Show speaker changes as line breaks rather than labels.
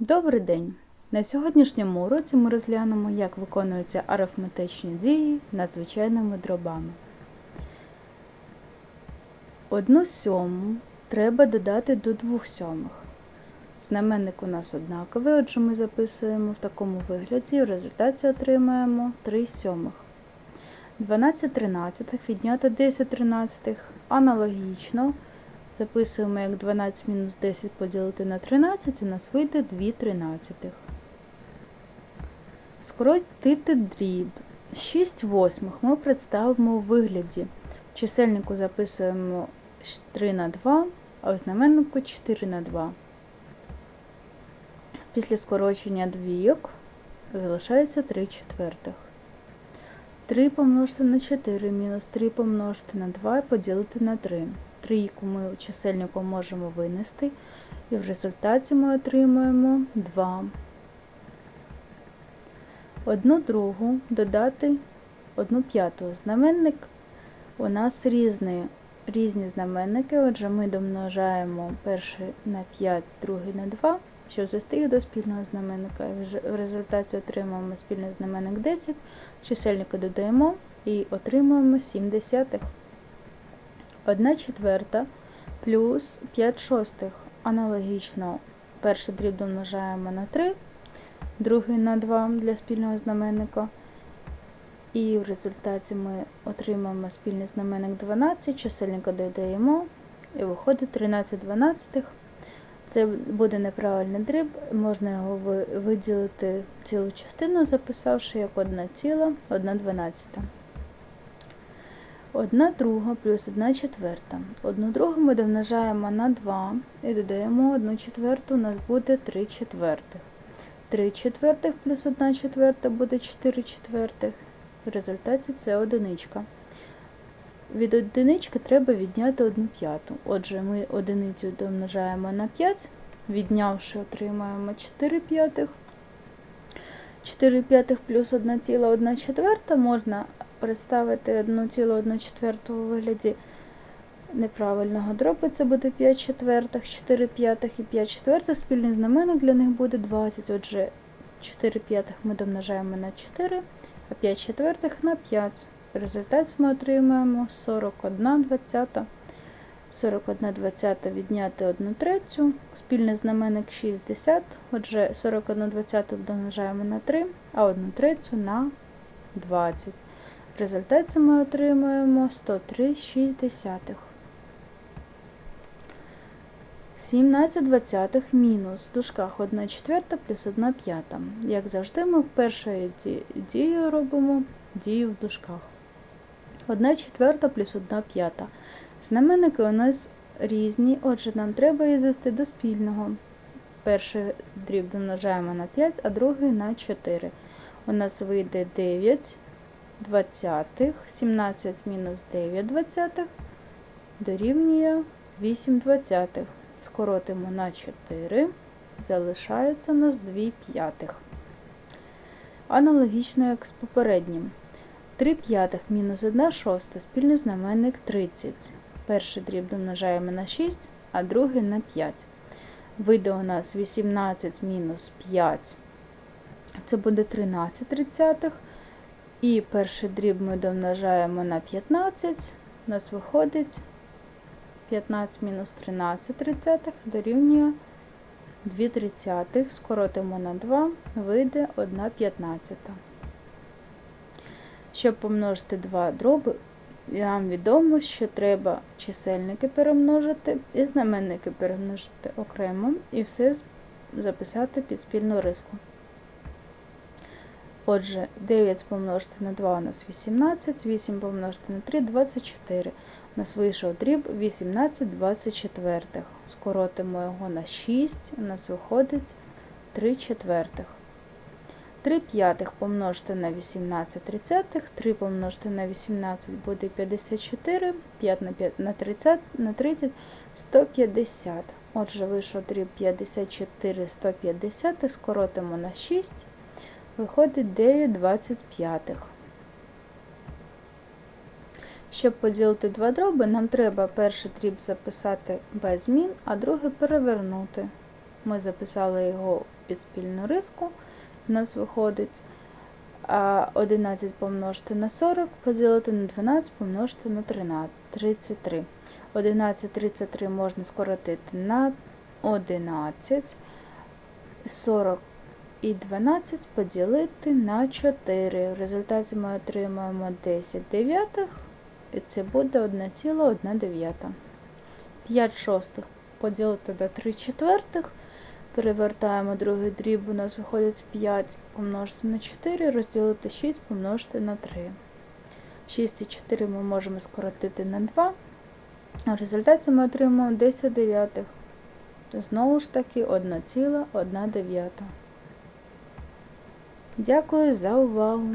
Добрий день! На сьогоднішньому уроці ми розглянемо, як виконуються арифметичні дії над звичайними дробами. Одну сьому треба додати до двох сьомих. Знаменник у нас однаковий, отже ми записуємо в такому вигляді в результаті отримаємо 3 сьомих. 12 тринадцятих відняти 10 тринадцятих аналогічно Записуємо як 12 мінус 10 поділити на 13, у нас вийде 2 тринадцятих. Скоротити дріб. 6 восьмих ми представимо у вигляді. В чисельнику записуємо 3 на 2, а в знаменнику 4 на 2. Після скорочення двійок залишається 3 четвертих. 3 помножити на 4 мінус 3 помножити на 2 і поділити на 3 трійку ми у чисельнику можемо винести, і в результаті ми отримуємо 2. Одну другу додати одну п'яту. Знаменник у нас різні, різні знаменники, отже, ми домножаємо перший на 5, другий на 2, щоб звести їх до спільного знаменника. В результаті отримуємо спільний знаменник 10, чисельники додаємо і отримуємо 7 десятих. 1 четверта плюс 5 шостих. Аналогічно перший дріб домножаємо на 3, другий на 2 для спільного знаменника. І в результаті ми отримаємо спільний знаменник 12, чисельника додаємо, і виходить 13 дванадцятих. Це буде неправильний дріб, можна його виділити цілу частину, записавши як 1 ціла, 1 дванадцята. 1 друга плюс 1 четверта. 1 другу ми домножаємо на 2 і додаємо 1 четверту, у нас буде 3 четвертих. 3 четвертих плюс 1 четверта буде 4 четвертих. В результаті це одиничка. Від одинички треба відняти 1 п'яту. Отже, ми одиницю домножаємо на 5, віднявши, отримаємо 4 п'ятих. 4 п'ятих плюс 1 ціла 1 четверта можна представити 1,1 у вигляді неправильного дробу, це буде 5 четвертих, 4 п'ятих і 5 четвертих. Спільний знаменник для них буде 20. Отже, 4 п'ятих ми домножаємо на 4, а 5 четвертих на 5. В результаті ми отримаємо 41 двадцята. 41 двадцята відняти 1 третю, спільний знаменник 60, отже, 41 двадцяту домножаємо на 3, а 1 третю на 20. В результаті ми отримуємо 103,6. 17 двадцятих мінус в дужках 1 четверта плюс 1 п'ята. Як завжди, ми першою дією робимо дію в дужках. 1 четверта плюс 1 п'ята. Знаменники у нас різні, отже, нам треба її звести до спільного. Перший дріб домножаємо на 5, а другий на 4. У нас вийде 9 двадцятих, 17 мінус 9 двадцятих дорівнює 8 двадцятих. Скоротимо на 4, залишається у нас 2 п'ятих. Аналогічно, як з попереднім. 3 п'ятих мінус 1 шоста, спільний знаменник 30. Перший дріб домножаємо на 6, а другий на 5. Вийде у нас 18 мінус 5, це буде 13 тридцятих. І перший дріб ми домножаємо на 15, у нас виходить 15 мінус 13 тридцятих дорівнює 2 тридцятих, скоротимо на 2, вийде 1 п'ятнадцята. Щоб помножити два дроби, нам відомо, що треба чисельники перемножити і знаменники перемножити окремо, і все записати під спільну риску. Отже, 9 помножити на 2 у нас 18, 8 помножити на 3 24. У нас вийшов дріб 18 24. Скоротимо його на 6, у нас виходить 3 четвертих. 3 п'ятих помножити на 18 тридцятих, 3 помножити на 18 буде 54, 5 на 5 на 30, на 30 150. Отже, вийшов дріб 54 150, скоротимо на 6 виходить 9 25. Щоб поділити два дроби, нам треба перший дріб записати без змін, а другий перевернути. Ми записали його під спільну риску. У нас виходить 11 помножити на 40, поділити на 12, помножити на 13, 33. 11, 33 можна скоротити на 11. 40 і 12 поділити на 4. В результаті ми отримаємо 10 дев'ятих, і це буде 1,1 дев'ята. 5 шостих поділити на 3 четвертих. Перевертаємо другий дріб, у нас виходить 5 помножити на 4, розділити 6 помножити на 3. 6 і 4 ми можемо скоротити на 2. А в результаті ми отримаємо 10 дев'ятих. Знову ж таки 1,1 дев'ята. Дякую за увагу!